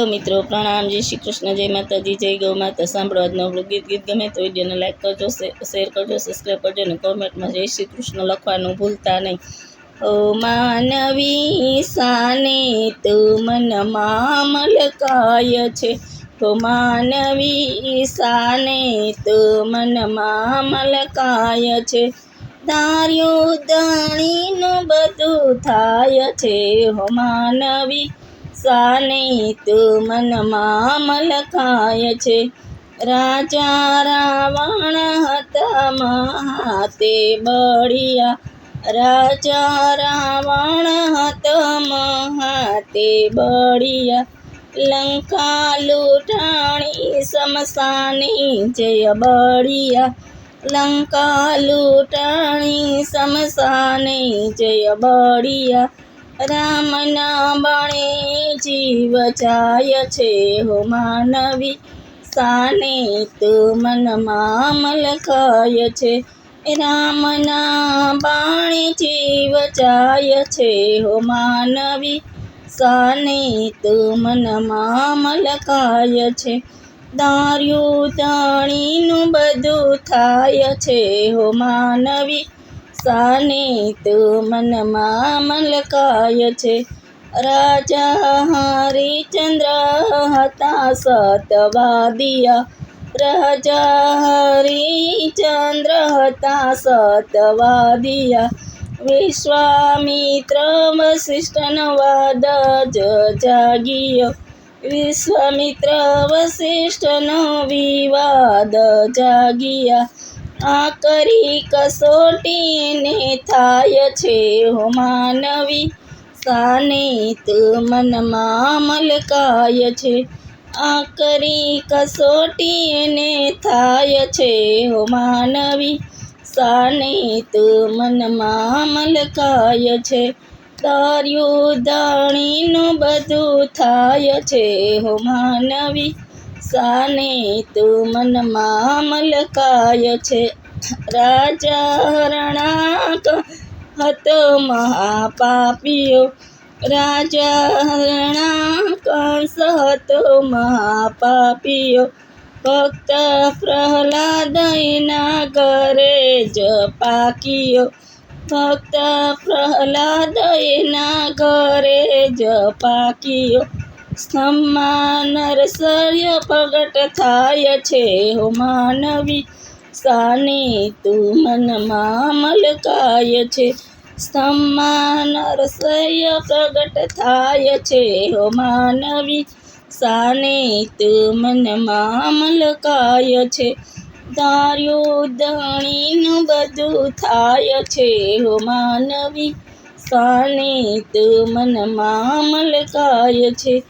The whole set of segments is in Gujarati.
હેલો મિત્રો, પ્રણામ, જય શ્રી કૃષ્ણ, જય માતાજી, જય ગૌ માતા. સાંભળો આજનો આપણું ગીત. ગીત ગમે તો વિડીયોને લાઈક કરજો, શેર કરજો સબસ્ક્રાઈબ કરજો અને કોમેન્ટમાં જય શ્રી કૃષ્ણ લખવાનું ભૂલતા નહીં. ઓ માનવી સાને, તું મનમાં મલકાય છે. તો માનવી સાને, તું મનમાં મલકાય છે. ધાર્યું દાણીનું બધું થાય છે. હો માનવી સાને તું મનમાં મલકાય છે. રાજા રાવણ હતા મહાતે બળિયા. રાજા રાવણ હતા મહાતે બળિયા. લંકા લૂંટાણી સમસાની જય બળિયા. લંકા લૂંટાણી સમસાની જય બળિયા. રામના બણે જીવ જાય છે હો માનવી. સાને તું મનમાં મલકાય છે. રામના બાણે જીવ જાય છે હો માનવી. સાને તું મનમાં મલકાય છે. દાર્યું દાણીનું બધું થાય છે હો માનવી. સાને તો મનમાં મલકાય છે. રાજા હરિચંદ્ર હતા સતવાદિયા. રાજા હરિચંદ્ર હતા સતવાદિયા. વિશ્વામિત્ર વસિષ્ઠનો વાદ જ જાગીયો. વિશ્વામિત્ર વસિષ્ઠનો વિવાદ જાગિયા. આ કરી કસોટીને થાય છે હો માનવી. સાનિત મનમાં મલકાય છે. આ કરી કસોટીને થાય છે હો માનવી. સાનિત મનમાં મલકાય છે. તાર્યું દાણીનું બધું થાય છે હો માનવી. સાને તું મનમાં મલકાય છે. રાજા રણાક હતો મહાપાપીઓ. રાજા રણાક હતો મહાપાપીઓ. ભક્ત પ્રહલાદયના ઘરે જ પાકીયો ભક્ત પ્રહલાદયના ઘરે જ પાકીયો સ્તંભમાં નરસર્ય પ્રગટ થાય છે. હો માનવી, સાને તું મનમાં મલકાય છે. સમાનરસર્ય નરસર્ય પ્રગટ થાય છે. હો માનવી, સાને તું મનમાં મલકાય છે. ધાર્યું ધણીનું બધું થાય છે. હો માનવી, સાને તું મનમાં મલકાય છે.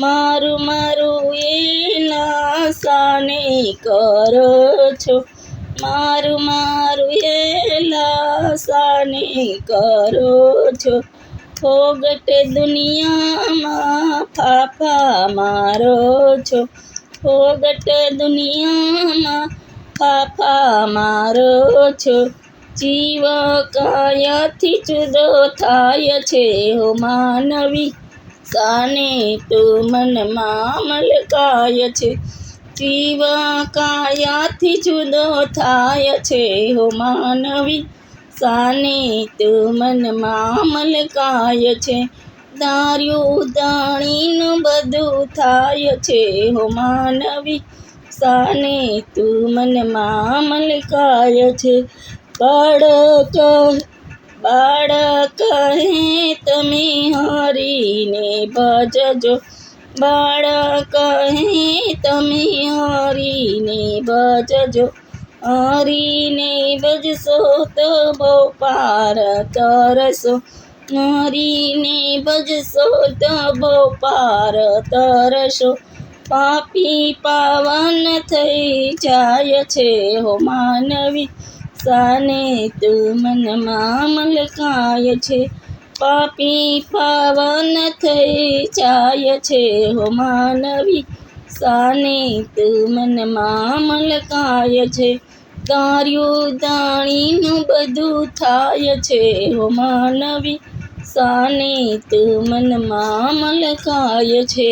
મારું મારું એના સાને કરો છો. મારું મારું એલા સાને કરો છો. ફોગટ દુનિયામાં ફાફા મારો છો. ફોગટ દુનિયામાં ફાફા મારો છો. જીવ કાયાથી જુદો થાય છે હો માનવી. સાને તું મનમાં મલકાય છે. જીવ કાયાથી જુદો થાય છે હો માનવી. સાને તું મનમાં મલકાય છે. દાર્યું દાણીનું બધું થાય છે હો માનવી. સાને તું મનમાં મલકાય છે. બાળક બાળક હે તમે હરીને ભજજો. બાળક હે તમે હરીને ભજજો. હરીને ભજશો તો બહુ પાર તરસો હરીને ભજશો તો બહુ પાર તરસો પાપી પાવન થઈ જાય છે હો માનવી. સાને તું મનમાં મલકાય છે. પાપી પાવન થઈ જાય છે હો માનવી. સાને તું મનમાં મલકાય છે. તાર્યું દાણીનું બધું થાય છે હો માનવી. સાને તું મનમાં મલકાય છે.